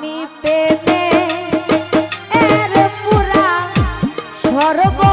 আমি পেলে এর পুরা সর্ব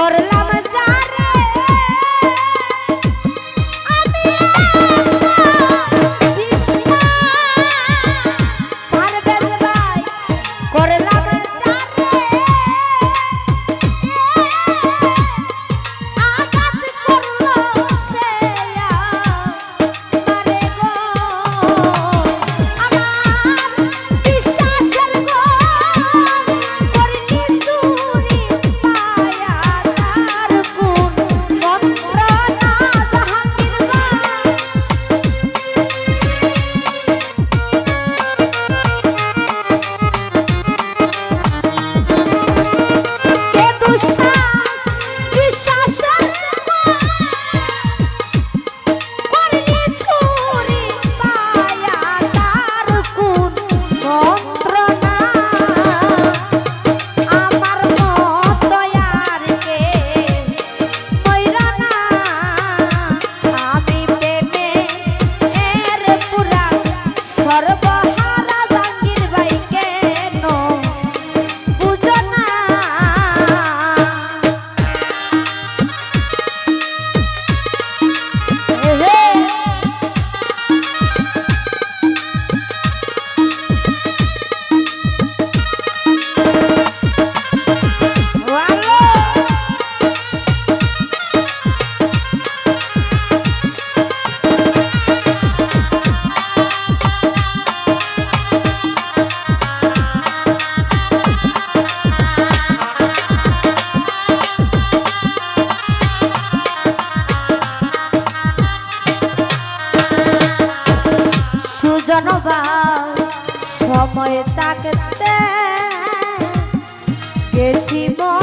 por la সুজনবা সময় তাকতে গেছি মরে